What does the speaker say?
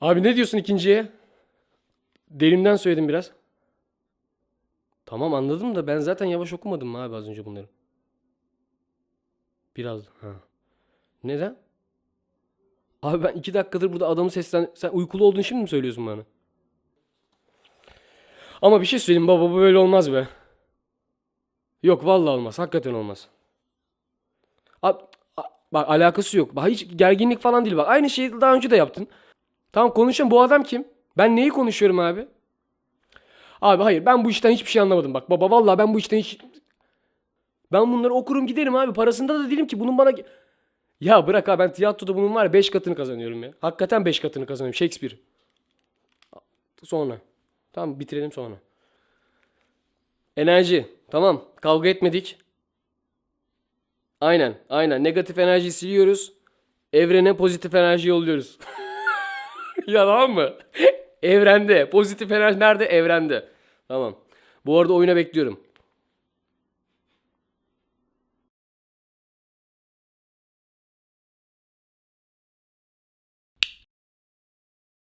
Abi ne diyorsun ikinciye? Derimden söyledim biraz. Tamam anladım da ben zaten yavaş okumadım mı abi az önce bunları? Biraz. Ha. Neden? Abi ben iki dakikadır burada adamı seslen... Sen uykulu olduğunu şimdi mi söylüyorsun bana? Ama bir şey söyleyeyim baba bu böyle olmaz be. Yok vallahi olmaz. Hakikaten olmaz. Abi, bak alakası yok. Bak hiç gerginlik falan değil bak. Aynı şeyi daha önce de yaptın. Tamam konuşalım. Bu adam kim? Ben neyi konuşuyorum abi? Abi hayır ben bu işten hiçbir şey anlamadım. Bak baba vallahi ben bu işten hiç... Ben bunları okurum giderim abi. Parasında da değilim ki bunun bana... Ya bırak abi ben tiyatroda bunun var 5 katını kazanıyorum ya. Hakikaten 5 katını kazanıyorum. Shakespeare. Sonra. Tamam bitirelim sonra. Enerji. Tamam. Kavga etmedik. Aynen. Aynen. Negatif enerjiyi siliyoruz. Evrene pozitif enerji yolluyoruz. ya tamam mı? Evrende. Pozitif enerji nerede? Evrende. Tamam. Bu arada oyuna bekliyorum.